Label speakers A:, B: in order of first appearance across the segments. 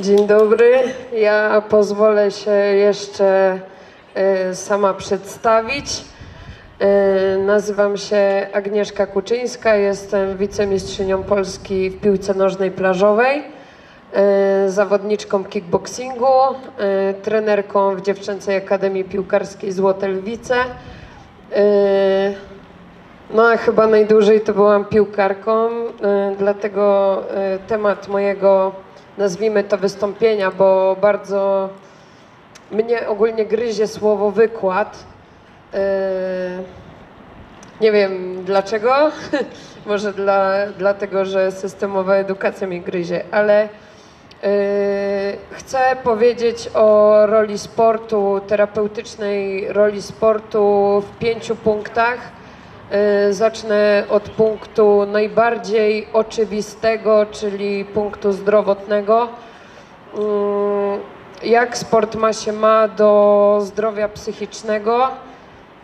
A: Dzień dobry. Ja pozwolę się jeszcze e, sama przedstawić. E, Nazywam się Agnieszka Kuczyńska, jestem wicemistrzynią Polski w piłce nożnej plażowej, e, zawodniczką kickboxingu, trenerką w Dziewczęcej Akademii Piłkarskiej Złote Lwice. No a chyba najdłużej to byłam piłkarką, dlatego temat mojego, nazwijmy to wystąpienia, bo bardzo mnie ogólnie gryzie słowo wykład. Y, Nie wiem dlaczego, może dla, dlatego, że systemowa edukacja mnie gryzie, ale Yy, Chcę powiedzieć o roli sportu, terapeutycznej roli sportu w pięciu punktach. Yy, Zacznę od punktu najbardziej oczywistego, czyli punktu zdrowotnego. Yy, Jak sport ma się ma do zdrowia psychicznego?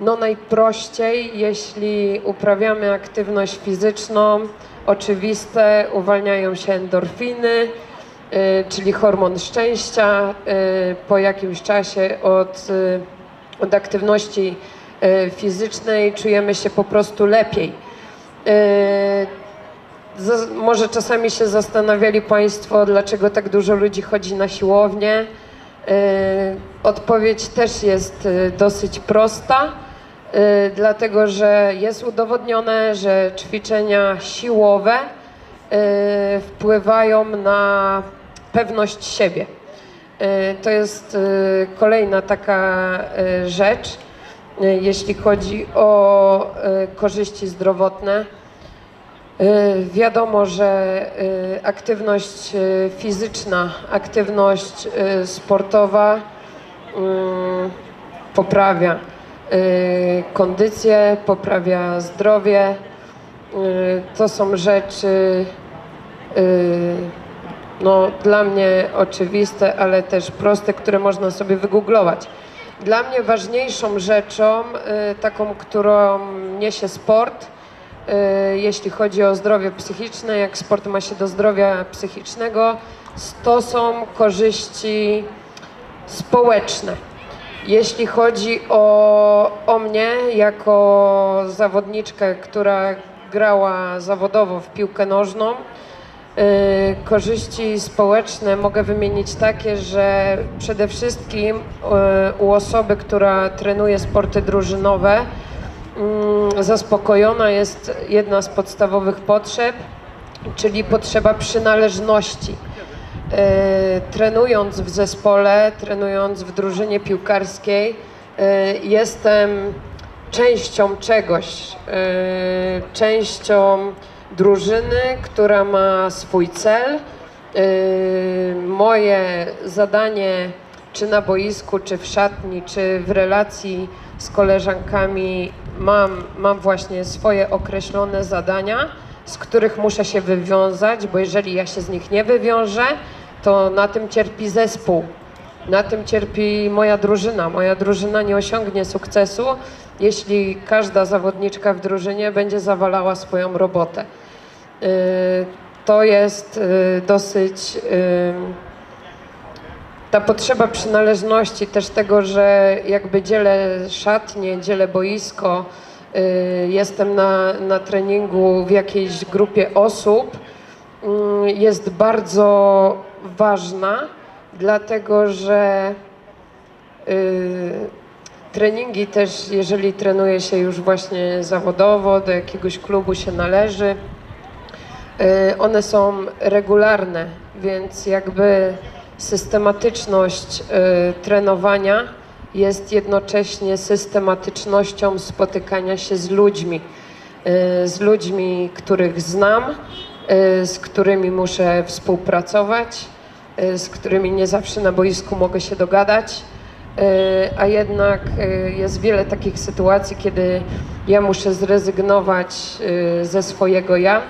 A: No najprościej, jeśli uprawiamy aktywność fizyczną, oczywiste, uwalniają się endorfiny, y, czyli hormon szczęścia. Y, Po jakimś czasie od, y, od aktywności y, fizycznej czujemy się po prostu lepiej. Zas- Może czasami się zastanawiali Państwo, dlaczego tak dużo ludzi chodzi na siłownię. Yy, Odpowiedź też jest dosyć prosta, dlatego że jest udowodnione, że ćwiczenia siłowe wpływają na pewność siebie. To jest kolejna taka rzecz, jeśli chodzi o yy, korzyści zdrowotne. Y, Wiadomo, że y, aktywność y, fizyczna, aktywność y, sportowa y, poprawia y, kondycję, poprawia zdrowie. Y, To są rzeczy y, no, dla mnie oczywiste, ale też proste, które można sobie wygooglować. Dla mnie ważniejszą rzeczą, y, taką, którą niesie sport, y, jeśli chodzi o zdrowie psychiczne, jak sport ma się do zdrowia psychicznego, to są korzyści społeczne. Jeśli chodzi o, o mnie, jako zawodniczkę, która grała zawodowo w piłkę nożną, korzyści społeczne mogę wymienić takie, że przede wszystkim y, u osoby, która trenuje sporty drużynowe, mm, zaspokojona jest jedna z podstawowych potrzeb, czyli potrzeba przynależności. E, Trenując w zespole, trenując w drużynie piłkarskiej, jestem częścią czegoś, częścią drużyny, która ma swój cel. E, Moje zadanie, czy na boisku, czy w szatni, czy w relacji z koleżankami, mam, mam właśnie swoje określone zadania, z których muszę się wywiązać, bo jeżeli ja się z nich nie wywiążę, to na tym cierpi zespół. Na tym cierpi moja drużyna. Moja drużyna nie osiągnie sukcesu, jeśli każda zawodniczka w drużynie będzie zawalała swoją robotę. Yy, To jest yy, dosyć. yy, ta potrzeba przynależności, też tego, że jakby dzielę szatnie, dzielę boisko, y, jestem na, na treningu w jakiejś grupie osób, y, jest bardzo ważna, dlatego że y, treningi też, jeżeli trenuje się już właśnie zawodowo, do jakiegoś klubu się należy, Y, One są regularne, więc jakby systematyczność y, trenowania jest jednocześnie systematycznością spotykania się z ludźmi. Y, Z ludźmi, których znam, z którymi muszę współpracować, z którymi nie zawsze na boisku mogę się dogadać. Y, a jednak y, jest wiele takich sytuacji, kiedy ja muszę zrezygnować y, ze swojego ja,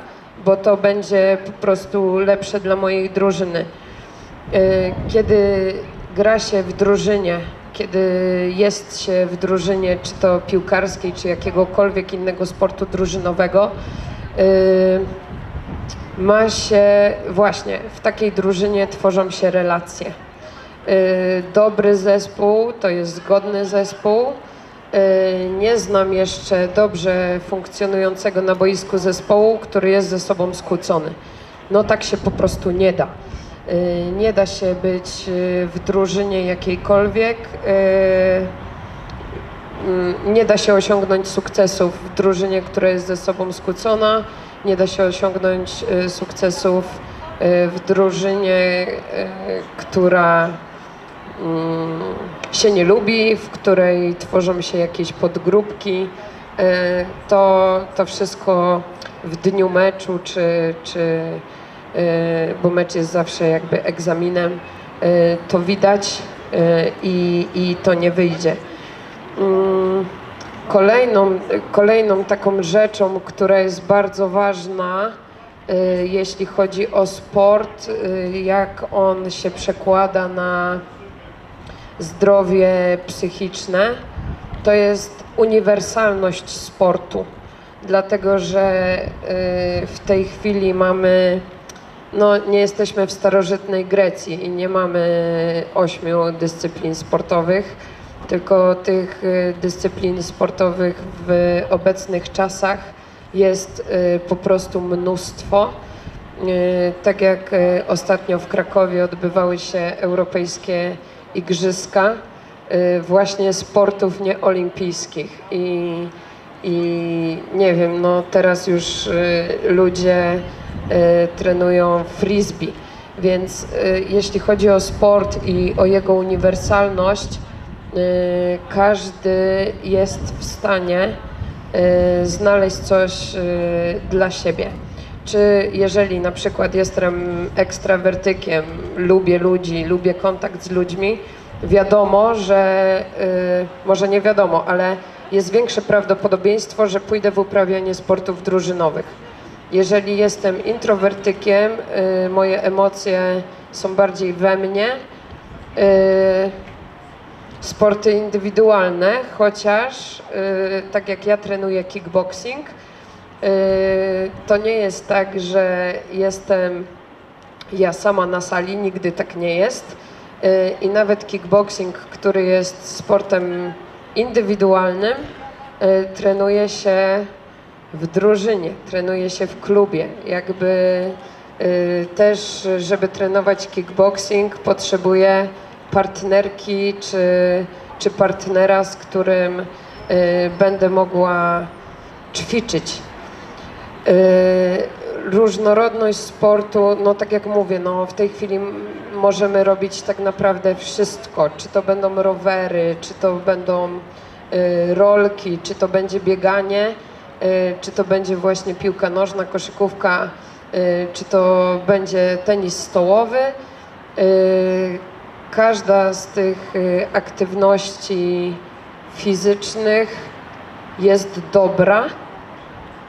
A: bo to będzie po prostu lepsze dla mojej drużyny. Y, Kiedy gra się w drużynie, kiedy jest się w drużynie, czy to piłkarskiej, czy jakiegokolwiek innego sportu drużynowego, y, ma się właśnie w takiej drużynie tworzą się relacje. Y, Dobry zespół to jest zgodny zespół. Y, Nie znam jeszcze dobrze funkcjonującego na boisku zespołu, który jest ze sobą skłócony. No tak się po prostu nie da. Y, Nie da się być w drużynie jakiejkolwiek. Mm, nie da się osiągnąć sukcesów w drużynie, która jest ze sobą skłócona, nie da się osiągnąć y, sukcesów y, w drużynie, y, która mm, się nie lubi, w której tworzą się jakieś podgrupki. To, to wszystko w dniu meczu, czy, czy bo mecz jest zawsze jakby egzaminem, to widać i, i to nie wyjdzie. Kolejną, kolejną taką rzeczą, która jest bardzo ważna, y, jeśli chodzi o sport, y, jak on się przekłada na zdrowie psychiczne, to jest uniwersalność sportu. Dlatego, że y, w tej chwili mamy, no nie jesteśmy w starożytnej Grecji i nie mamy ośmiu dyscyplin sportowych tylko tych y, dyscyplin sportowych w obecnych czasach jest y, po prostu mnóstwo. Y, Tak jak ostatnio w Krakowie odbywały się europejskie igrzyska właśnie sportów nieolimpijskich i, i nie wiem, no teraz już ludzie trenują frisbee, więc jeśli chodzi o sport i o jego uniwersalność, każdy jest w stanie y, znaleźć coś y, dla siebie. Czy jeżeli na przykład jestem ekstrawertykiem, lubię ludzi, lubię kontakt z ludźmi, wiadomo, że może nie wiadomo, ale jest większe prawdopodobieństwo, że pójdę w uprawianie sportów drużynowych. Jeżeli jestem introwertykiem, moje emocje są bardziej we mnie sporty indywidualne, chociaż y, tak jak ja trenuję kickboxing, y, to nie jest tak, że jestem ja sama na sali, nigdy tak nie jest. Y, I nawet kickboxing, który jest sportem indywidualnym, trenuje się w drużynie, trenuje się w klubie. Jakby też, żeby trenować kickboxing, potrzebuję partnerki czy, czy partnera, z którym y, będę mogła ćwiczyć. Y, różnorodność sportu, no tak jak mówię, no w tej chwili możemy robić tak naprawdę wszystko. Czy to będą rowery, czy to będą y, rolki, czy to będzie bieganie, czy to będzie właśnie piłka nożna, koszykówka, czy to będzie tenis stołowy. Każda z tych y, aktywności fizycznych jest dobra,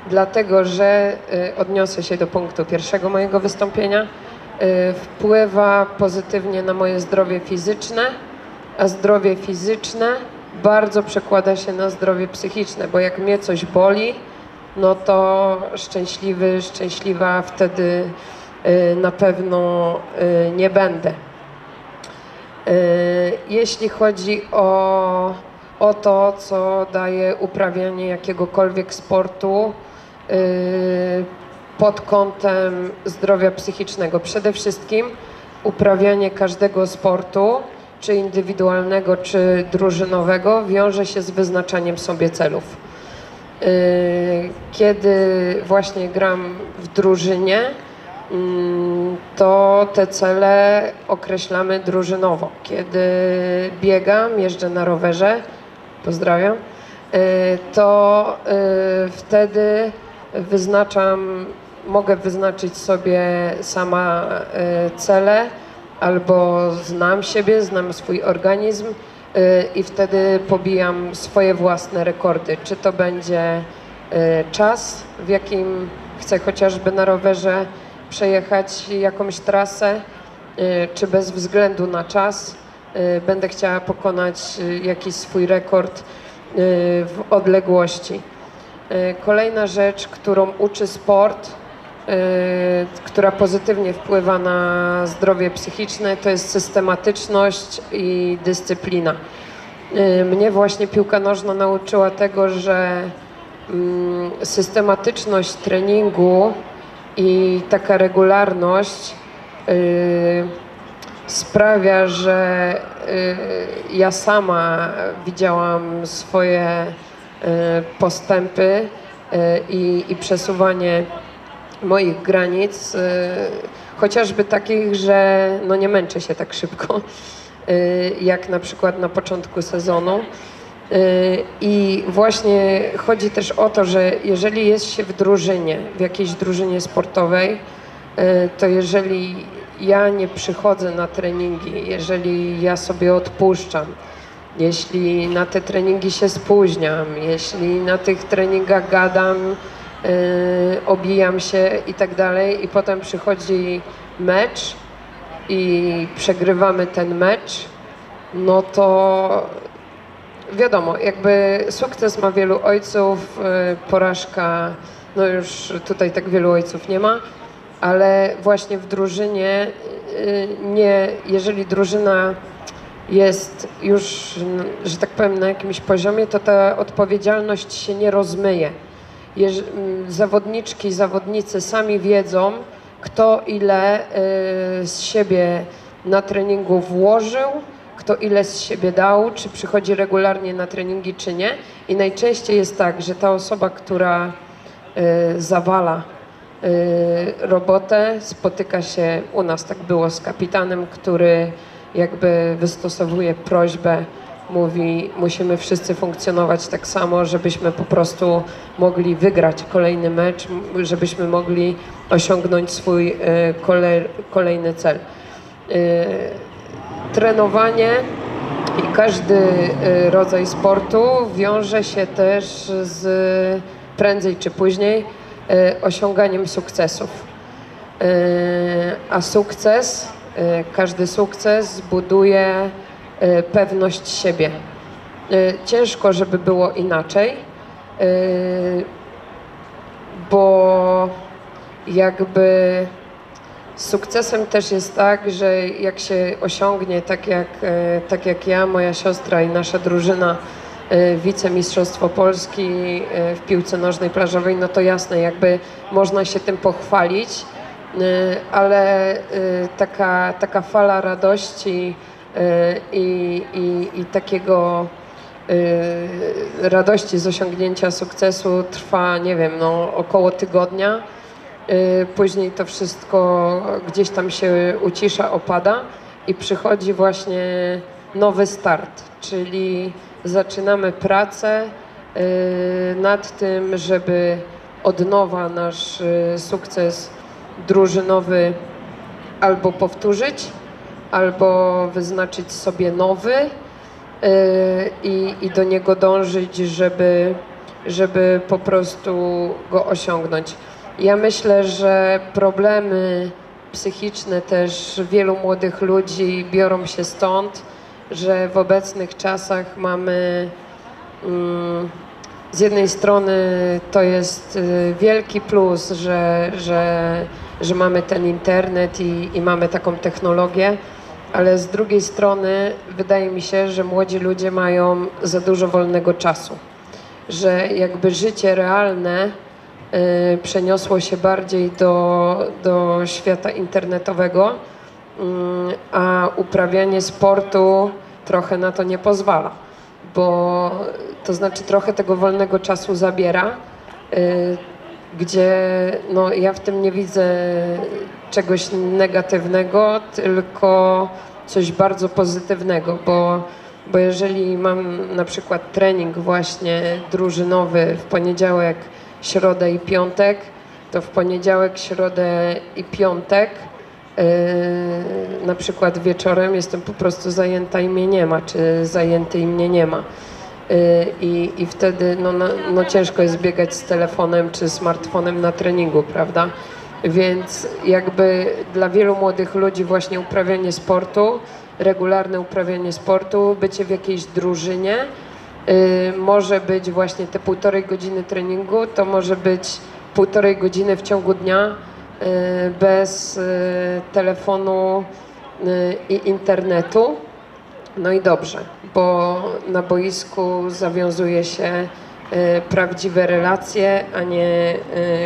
A: dlatego że y, odniosę się do punktu pierwszego mojego wystąpienia. y, Wpływa pozytywnie na moje zdrowie fizyczne, a zdrowie fizyczne bardzo przekłada się na zdrowie psychiczne, bo jak mnie coś boli, no to szczęśliwy, szczęśliwa wtedy na pewno nie będę. Y, Jeśli chodzi o, o to, co daje uprawianie jakiegokolwiek sportu y, pod kątem zdrowia psychicznego, przede wszystkim uprawianie każdego sportu, czy indywidualnego, czy drużynowego, wiąże się z wyznaczaniem sobie celów. Y, Kiedy właśnie gram w drużynie, to te cele określamy drużynowo. Kiedy biegam, jeżdżę na rowerze, pozdrawiam, y, to y, wtedy wyznaczam, mogę wyznaczyć sobie sama y, cele, albo znam siebie, znam swój organizm i wtedy pobijam swoje własne rekordy. Czy to będzie czas, w jakim chcę chociażby na rowerze przejechać jakąś trasę, y, czy bez względu na czas y, będę chciała pokonać y, jakiś swój rekord w odległości. Kolejna rzecz, którą uczy sport, która pozytywnie wpływa na zdrowie psychiczne, to jest systematyczność i dyscyplina. Mnie właśnie piłka nożna nauczyła tego, że mm, systematyczność treningu i taka regularność y, sprawia, że y, ja sama widziałam swoje y, postępy y, i, i przesuwanie moich granic, y, chociażby takich, że no nie męczę się tak szybko, y, jak na przykład na początku sezonu. Y, I właśnie chodzi też o to, że jeżeli jest się w drużynie, w jakiejś drużynie sportowej, y, to jeżeli ja nie przychodzę na treningi, jeżeli ja sobie odpuszczam, jeśli na te treningi się spóźniam, jeśli na tych treningach gadam, yy, obijam się i tak dalej, i potem przychodzi mecz i przegrywamy ten mecz, no to wiadomo, jakby sukces ma wielu ojców, yy, porażka, no już tutaj tak wielu ojców nie ma, ale właśnie w drużynie yy, nie, jeżeli drużyna jest już, że tak powiem, na jakimś poziomie, to ta odpowiedzialność się nie rozmyje. Jeż, m, zawodniczki, zawodnicy sami wiedzą, kto ile y, z siebie na treningu włożył, kto ile z siebie dał, czy przychodzi regularnie na treningi, czy nie. I najczęściej jest tak, że ta osoba, która y, zawala y, robotę, spotyka się, u nas tak było z kapitanem, który jakby wystosowuje prośbę, mówi, musimy wszyscy funkcjonować tak samo, żebyśmy po prostu mogli wygrać kolejny mecz, żebyśmy mogli osiągnąć swój y, kolej, kolejny cel. Y, trenowanie i każdy y, rodzaj sportu wiąże się też z prędzej czy później y, osiąganiem sukcesów. Y, A sukces, każdy sukces buduje pewność siebie. Ciężko, żeby było inaczej, bo jakby sukcesem też jest tak, że jak się osiągnie, tak jak, e, tak jak ja, moja siostra i nasza drużyna, e, wicemistrzostwo Polski e, w piłce nożnej plażowej, no to jasne, jakby można się tym pochwalić, ale taka, taka fala radości i, i, i takiego radości z osiągnięcia sukcesu trwa, nie wiem, no około tygodnia. Y, Później to wszystko gdzieś tam się ucisza, opada i przychodzi właśnie nowy start, czyli zaczynamy pracę y, nad tym, żeby od nowa nasz y, sukces drużynowy albo powtórzyć, albo wyznaczyć sobie nowy i, i do niego dążyć, żeby, żeby po prostu go osiągnąć. Ja myślę, że problemy psychiczne też wielu młodych ludzi biorą się stąd, że w obecnych czasach mamy mm, z jednej strony to jest y, wielki plus, że, że, że mamy ten internet i, i mamy taką technologię, ale z drugiej strony wydaje mi się, że młodzi ludzie mają za dużo wolnego czasu, że jakby życie realne przeniosło się bardziej do, do świata internetowego, mm, a uprawianie sportu trochę na to nie pozwala, bo to znaczy trochę tego wolnego czasu zabiera, y, gdzie no, ja w tym nie widzę czegoś negatywnego, tylko coś bardzo pozytywnego, bo, bo jeżeli mam na przykład trening właśnie drużynowy w poniedziałek, środę i piątek, to w poniedziałek, środę i piątek Yy, na przykład wieczorem jestem po prostu zajęta i mnie nie ma, czy zajęty i mnie nie ma. Yy, I, i wtedy no, no, no ciężko jest biegać z telefonem czy smartfonem na treningu, prawda? Więc jakby dla wielu młodych ludzi właśnie uprawianie sportu, regularne uprawianie sportu, bycie w jakiejś drużynie, może być właśnie te półtorej godziny treningu, to może być półtorej godziny w ciągu dnia, bez y, telefonu y, i internetu. No i dobrze, bo na boisku zawiązuje się y, prawdziwe relacje, a nie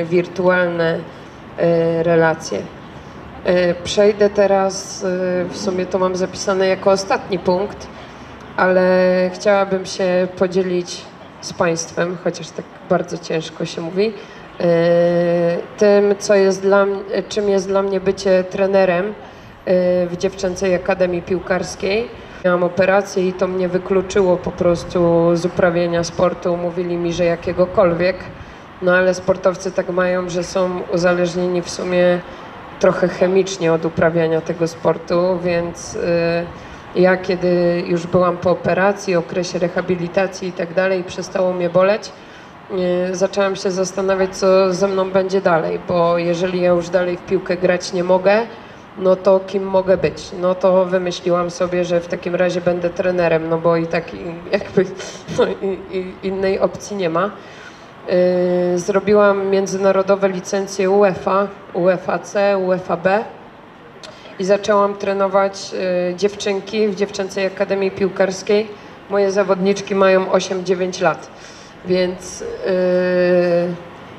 A: y, wirtualne y, relacje. Y, Przejdę teraz, y, w sumie to mam zapisane jako ostatni punkt, ale chciałabym się podzielić z Państwem, chociaż tak bardzo ciężko się mówi, y, tym, co jest dla, czym jest dla mnie bycie trenerem y, w Dziewczęcej Akademii Piłkarskiej. Miałam operację i to mnie wykluczyło po prostu z uprawiania sportu. Mówili mi, że jakiegokolwiek, no ale sportowcy tak mają, że są uzależnieni w sumie trochę chemicznie od uprawiania tego sportu, więc y, ja kiedy już byłam po operacji, okresie rehabilitacji i tak dalej, przestało mnie boleć, y, zaczęłam się zastanawiać, co ze mną będzie dalej, bo jeżeli ja już dalej w piłkę grać nie mogę, no to kim mogę być? No to wymyśliłam sobie, że w takim razie będę trenerem, no bo i tak jakby no, i, i innej opcji nie ma. Yy, Zrobiłam międzynarodowe licencje UEFA, UEFA C, UEFA B i zaczęłam trenować y, dziewczynki w Dziewczęcej Akademii Piłkarskiej. Moje zawodniczki mają 8-9 lat, więc y,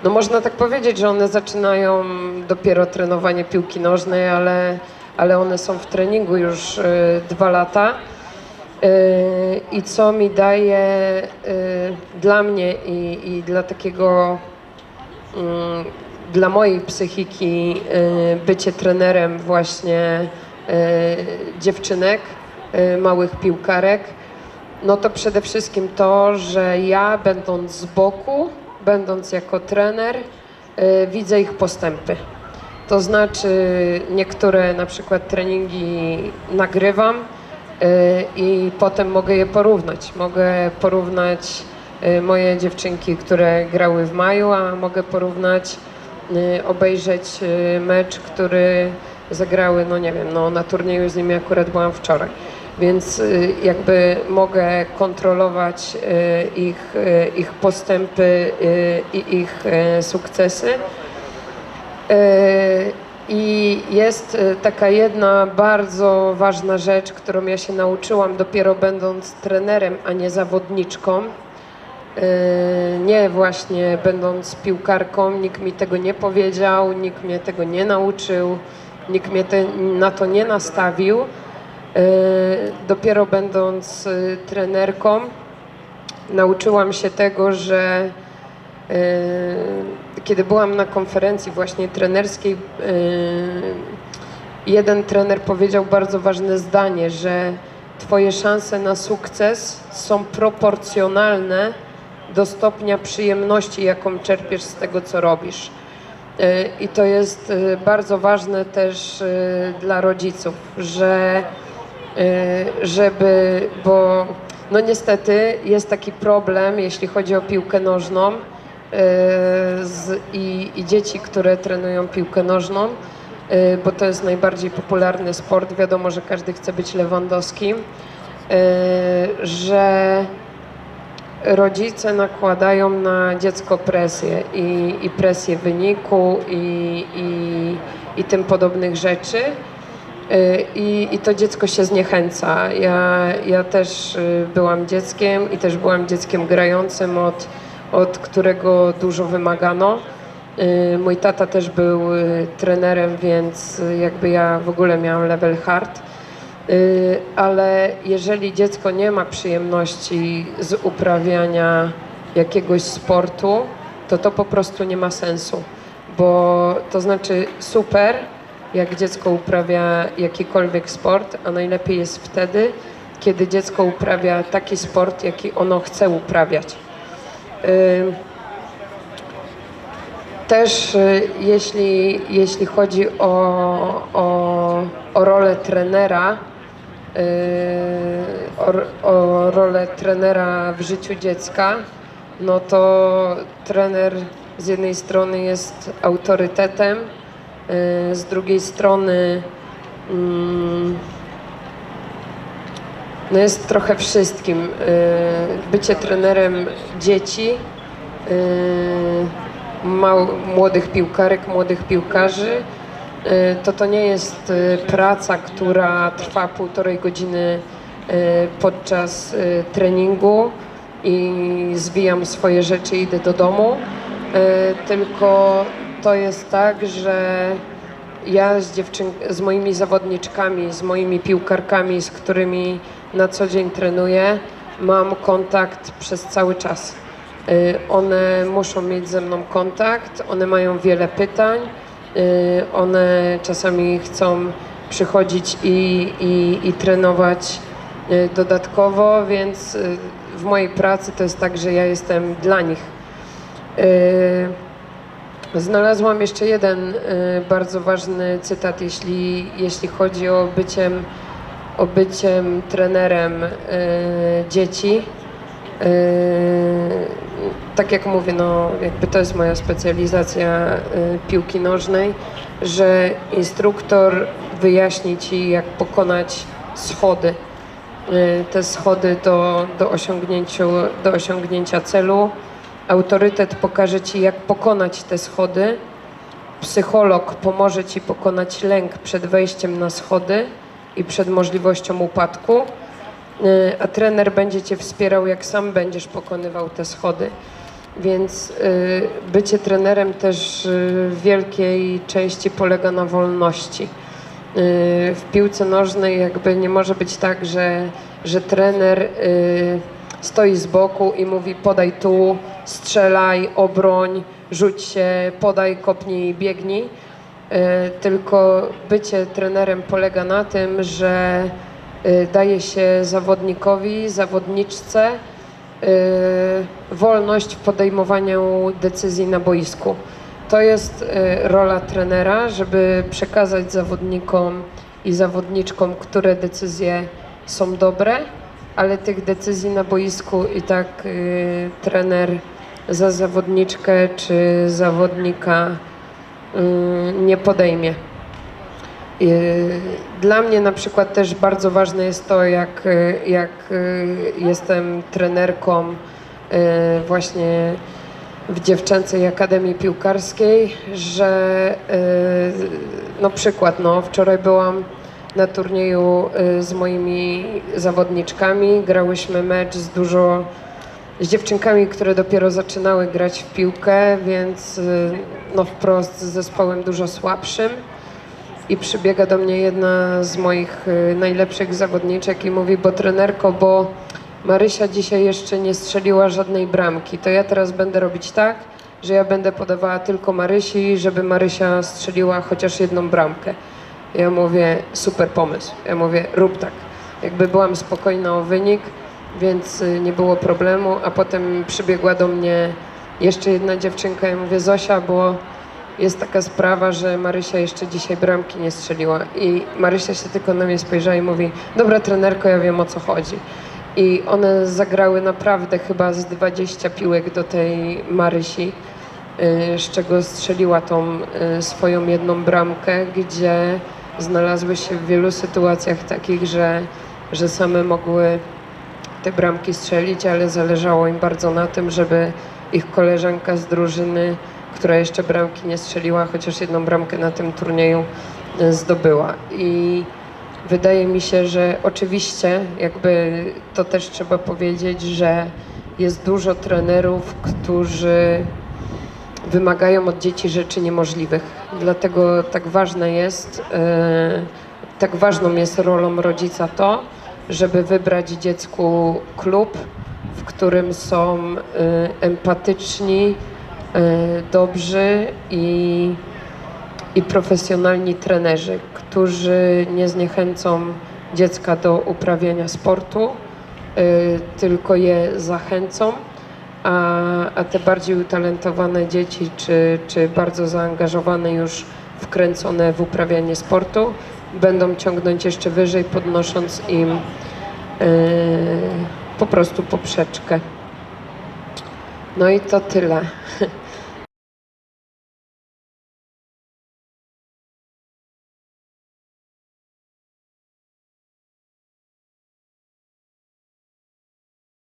A: no można tak powiedzieć, że one zaczynają dopiero trenowanie piłki nożnej, ale, ale one są w treningu już y, dwa lata. I co mi daje dla mnie i, i dla takiego, mm, dla mojej psychiki y, bycie trenerem właśnie y, dziewczynek, y, małych piłkarek, no to przede wszystkim to, że ja będąc z boku, będąc jako trener, widzę ich postępy. To znaczy niektóre na przykład treningi nagrywam i potem mogę je porównać. Mogę porównać moje dziewczynki, które grały w maju, a mogę porównać, obejrzeć y, mecz, który zagrały, no nie wiem, no na turnieju z nimi akurat byłam wczoraj. Więc y, jakby mogę kontrolować y, ich, y, ich postępy y, i ich y, sukcesy. I jest y, taka jedna bardzo ważna rzecz, którą ja się nauczyłam dopiero będąc trenerem, a nie zawodniczką. Yy, Nie właśnie będąc piłkarką, nikt mi tego nie powiedział, nikt mnie tego nie nauczył, nikt mnie te, na to nie nastawił. Yy, Dopiero będąc y, trenerką, nauczyłam się tego, że Yy, kiedy byłam na konferencji właśnie trenerskiej, yy, jeden trener powiedział bardzo ważne zdanie, że Twoje szanse na sukces są proporcjonalne do stopnia przyjemności, jaką czerpiesz z tego, co robisz. Yy, I to jest yy, bardzo ważne też yy, dla rodziców, że żeby, bo no niestety jest taki problem, jeśli chodzi o piłkę nożną z, i, i dzieci, które trenują piłkę nożną, bo to jest najbardziej popularny sport. Wiadomo, że każdy chce być Lewandowskim, że rodzice nakładają na dziecko presję i, i presję wyniku i, i, i tym podobnych rzeczy. Y, I, I to dziecko się zniechęca. Ja, ja też y, byłam dzieckiem i też byłam dzieckiem grającym, od, od którego dużo wymagano. Y, Mój tata też był trenerem, więc jakby ja w ogóle miałam level hard. Y, Ale jeżeli dziecko nie ma przyjemności z uprawiania jakiegoś sportu, to to po prostu nie ma sensu. Bo to znaczy super, jak dziecko uprawia jakikolwiek sport, a najlepiej jest wtedy, kiedy dziecko uprawia taki sport, jaki ono chce uprawiać. Ym, Też y, jeśli, jeśli chodzi o, o, o rolę trenera, y, o, r- o rolę trenera w życiu dziecka, no to trener z jednej strony jest autorytetem, y, z drugiej strony mm, no jest trochę wszystkim. Y, Bycie trenerem dzieci mał, młodych piłkarek, młodych piłkarzy, to to nie jest y, praca, która trwa półtorej godziny y, podczas y, treningu i zwijam swoje rzeczy i idę do domu, y, tylko to jest tak, że ja z, dziewczyn, z moimi zawodniczkami, z moimi piłkarkami, z którymi na co dzień trenuję, mam kontakt przez cały czas. Y, One muszą mieć ze mną kontakt, one mają wiele pytań, y, one czasami chcą przychodzić i, i, i trenować y, dodatkowo, więc y, w mojej pracy to jest tak, że ja jestem dla nich. Y, Znalazłam jeszcze jeden y, bardzo ważny cytat, jeśli, jeśli chodzi o byciem, o byciem trenerem y, dzieci. Y, tak jak mówię, no, jakby to jest moja specjalizacja y, piłki nożnej, że instruktor wyjaśni ci, jak pokonać schody. Y, te schody do, do, osiągnięciu, do osiągnięcia celu. Autorytet pokaże ci, jak pokonać te schody. Psycholog pomoże ci pokonać lęk przed wejściem na schody i przed możliwością upadku. Y, A trener będzie cię wspierał, jak sam będziesz pokonywał te schody. Więc y, bycie trenerem też y, w wielkiej części polega na wolności. Y, w piłce nożnej jakby nie może być tak, że, że trener y, stoi z boku i mówi podaj tu, strzelaj, obroń, rzuć się, podaj, kopnij, biegnij. Y, Tylko bycie trenerem polega na tym, że y, daje się zawodnikowi, zawodniczce y, wolność w podejmowaniu decyzji na boisku. To jest y, rola trenera, żeby przekazać zawodnikom i zawodniczkom, które decyzje są dobre, ale tych decyzji na boisku i tak y, trener za zawodniczkę czy zawodnika y, nie podejmie. Y, Dla mnie na przykład też bardzo ważne jest to, jak, y, jak y, jestem trenerką właśnie w dziewczęcej akademii piłkarskiej, że no przykład, no wczoraj byłam na turnieju z moimi zawodniczkami, grałyśmy mecz z dużo z dziewczynkami, które dopiero zaczynały grać w piłkę, więc no wprost z zespołem dużo słabszym. I przybiega do mnie jedna z moich y, najlepszych zawodniczek i mówi, bo trenerko, bo Marysia dzisiaj jeszcze nie strzeliła żadnej bramki, to ja teraz będę robić tak, że ja będę podawała tylko Marysi, żeby Marysia strzeliła chociaż jedną bramkę. Ja mówię, super pomysł. Ja mówię, rób tak. Jakby byłam spokojna o wynik, więc y, nie było problemu, a potem przybiegła do mnie jeszcze jedna dziewczynka i mówię, Zosia, bo jest taka sprawa, że Marysia jeszcze dzisiaj bramki nie strzeliła. I Marysia się tylko na mnie spojrzała i mówi, dobra trenerko, ja wiem o co chodzi. I one zagrały naprawdę chyba z 20 piłek do tej Marysi, y, z czego strzeliła tą y, swoją jedną bramkę, gdzie znalazły się w wielu sytuacjach takich, że, że same mogły te bramki strzelić, ale zależało im bardzo na tym, żeby ich koleżanka z drużyny, która jeszcze bramki nie strzeliła, chociaż jedną bramkę na tym turnieju e, zdobyła. I wydaje mi się, że oczywiście, jakby to też trzeba powiedzieć, że jest dużo trenerów, którzy wymagają od dzieci rzeczy niemożliwych. Dlatego tak ważne jest, e, tak ważną jest rolą rodzica to, żeby wybrać dziecku klub, w którym są e, empatyczni, dobrzy i, i profesjonalni trenerzy, którzy nie zniechęcą dziecka do uprawiania sportu, e, tylko je zachęcą a, a te bardziej utalentowane dzieci, czy, czy bardzo zaangażowane już, wkręcone w uprawianie sportu, będą ciągnąć jeszcze wyżej, podnosząc im e, po prostu poprzeczkę. No i to tyle.